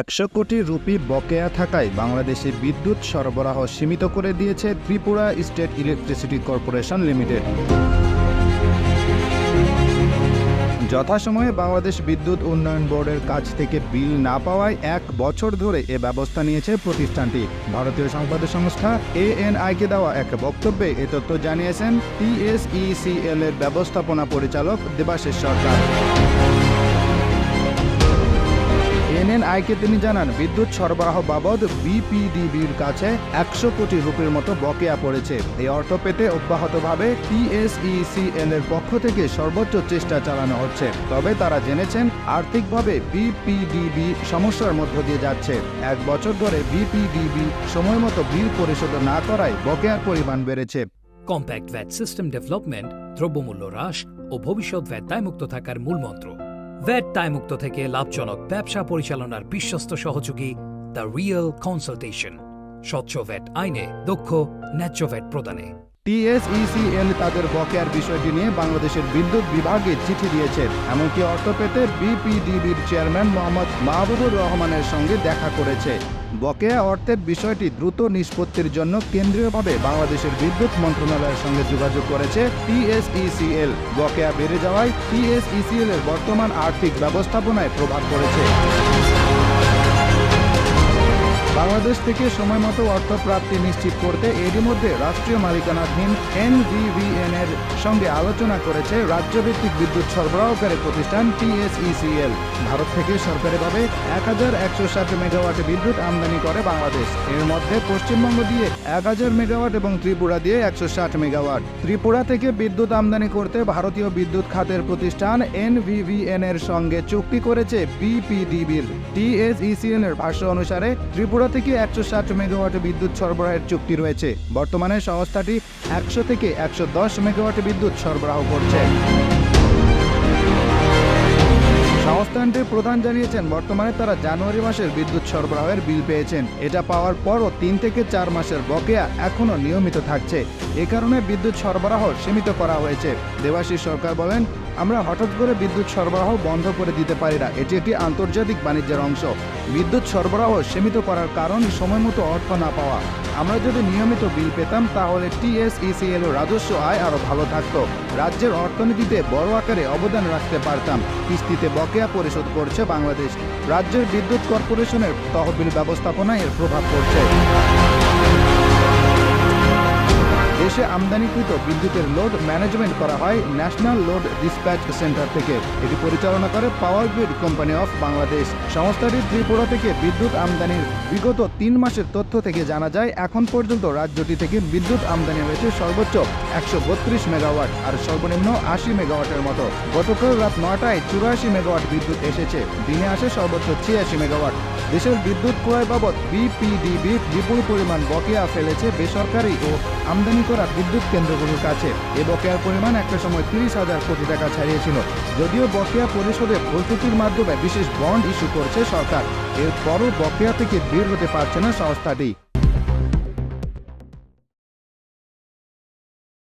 একশো কোটি রুপি বকেয়া থাকায় বাংলাদেশে বিদ্যুৎ সরবরাহ সীমিত করে দিয়েছে Tripura state electricity corporation limited. যথাসময়ে বাংলাদেশ বিদ্যুৎ উন্নয়ন বোর্ডের কাছ থেকে বিল না পাওয়ায় এক বছর ধরে এ ব্যবস্থা নিয়েছে প্রতিষ্ঠানটি। ভারতীয় সংবাদ সংস্থা এএনআইকে দেওয়া এক বক্তব্যে এ তথ্য জানিয়েছেন টিএসইসিএল এর ব্যবস্থাপনা পরিচালক দেবাশিস সরকার। এনএনআইকে তিনি জানান, বিদ্যুৎ সরবরাহ বাবদ বিপিডিবির কাছে একশো কোটি রুপির মতো বকেয়া পড়েছে। এই অর্থ পেতে অব্যাহতভাবে টিএসইসিএল এর পক্ষ থেকে সর্বোচ্চ চেষ্টা চালানো হচ্ছে। তবে তারা জেনেছেন, আর্থিকভাবে বিপিডিবি সমস্যার মধ্য দিয়ে যাচ্ছে। এক বছর ধরে বিপিডিবি সময় মতো বিল পরিশোধ না করায় বকেয়ার পরিমাণ বেড়েছে। কম্প্যাক্ট ভ্যাট সিস্টেম ডেভেলপমেন্ট, দ্রব্যমূল্য হ্রাস ও ভবিষ্যৎ ভ্যাট দায়মুক্ত থাকার মূলমন্ত্র ভ্যাট দায়মুক্ত থেকে লাভজনক ব্যবসা পরিচালনার বিশ্বস্ত সহযোগী দ্য রিয়েল কনসালটেশন। স্বচ্ছ ভ্যাট আইনে দক্ষ, ন্যায্য ভ্যাট প্রদানে। টিএসইসিএল তাদের বকেয়ার বিষয়টি নিয়ে বাংলাদেশের বিদ্যুৎ বিভাগে চিঠি দিয়েছে। এমনকি অর্থ পেতে বিপিডিবির চেয়ারম্যান মোহাম্মদ মাহবুবুর রহমানের সঙ্গে দেখা করেছে। বকেয়া অর্থের বিষয়টি দ্রুত নিষ্পত্তির জন্য কেন্দ্রীয়ভাবে বাংলাদেশের বিদ্যুৎ মন্ত্রণালয়ের সঙ্গে যোগাযোগ করেছে টিএসইসিএল। বকেয়া বেড়ে যাওয়ায় টিএসইসিএল এর বর্তমান আর্থিক ব্যবস্থাপনায় প্রভাব পড়েছে। বাংলাদেশ থেকে সময়মতো অর্থ প্রাপ্তি নিশ্চিত করতে এরই মধ্যে রাষ্ট্রীয় মালিকানাধীন এনভিভিএন এর সঙ্গে আলোচনা করেছে রাজ্যভিত্তিক বিদ্যুৎ সরবরাহকারী প্রতিষ্ঠান টিএসইসিএল। ভারত থেকে সরকারিভাবে এক হাজার একশো ষাট মেগাওয়াট বিদ্যুৎ আমদানি করে বাংলাদেশ। এর মধ্যে পশ্চিমবঙ্গ দিয়ে এক হাজার মেগাওয়াট এবং ত্রিপুরা দিয়ে একশো ষাট মেগাওয়াট। ত্রিপুরা থেকে বিদ্যুৎ আমদানি করতে ভারতীয় বিদ্যুৎ খাতের প্রতিষ্ঠান এনভিভিএন এর সঙ্গে চুক্তি করেছে বিপিডিবির। টিএসইসিএল এর ভাষ্য অনুসারে ত্রিপুরা থেকে একশো ষাট মেগাওয়াট বিদ্যুৎ সরবরাহের চুক্তি রয়েছে। বর্তমানে সংস্থাটি একশো থেকে একশো দশ মেগাওয়াট বিদ্যুৎ সরবরাহ করছে। সংস্থানটির প্রধান জানিয়েছেন, বর্তমানে তারা জানুয়ারি মাসের বিদ্যুৎ সরবরাহের বিল পেয়েছেন। এটা পাওয়ার পরও তিন থেকে চার মাসের বকেয়া এখনও নিয়মিত থাকছে। এ কারণে বিদ্যুৎ সরবরাহ সীমিত করা হয়েছে। দেবাশিস সরকার বলেন আমরা হঠাৎ করে বিদ্যুৎ সরবরাহ বন্ধ করে দিতে পারি না। এটি একটি আন্তর্জাতিক বাণিজ্যের অংশ। বিদ্যুৎ সরবরাহ সীমিত করার কারণ সময়মতো অর্থ না পাওয়া। আমরা যদি নিয়মিত বিল পেতাম, তাহলে টিএসইসিএল রাজস্ব আয় আরও ভালো থাকত। রাজ্যের অর্থনীতিতে বড় আকারে অবদান রাখতে পারতাম। কিস্তিতে বকেয়া পরিশোধ করছে বাংলাদেশ। রাজ্যের বিদ্যুৎ কর্পোরেশনের তহবিল ব্যবস্থাপনায় এর প্রভাব পড়ছে। দেশে আমদানিকৃত বিদ্যুতের লোড ম্যানেজমেন্ট করা হয় ন্যাশনাল লোড ডিসপ্যাচ সেন্টার থেকে। এটি পরিচালনা করে power grid company of Bangladesh সংস্থাটি ত্রিপুরা থেকে বিদ্যুৎ আমদানির বিগত তিন মাসের তথ্য থেকে জানা যায়, এখন পর্যন্ত রাজ্যটি থেকে বিদ্যুৎ আমদানি হয়েছে সর্বোচ্চ একশো বত্রিশ মেগাওয়াট আর সর্বনিম্ন আশি মেগাওয়াটের মতো। গতকাল রাত নটায় চুরাশি মেগাওয়াট বিদ্যুৎ এসেছে। দিনে আসে সর্বোচ্চ ছিয়াশি মেগাওয়াট। দেশের বিদ্যুৎ ক্রয় বাবদ বিপিডিবি বিপুল পরিমাণ বকেয়া ফেলেছে বেসরকারি ও আমদানি করা বিদ্যুৎ কেন্দ্রগুলোর কাছে। এ বকেয়ার পরিমাণ একটা সময় তিরিশ হাজার কোটি টাকা ছাড়িয়েছিল। যদিও বকেয়া পরিশোধে প্রস্তুতির মাধ্যমে বিশেষ বন্ড ইস্যু করছে সরকার। এরপরও বকেয়া থেকে বের হতে পারছে না সংস্থাটি।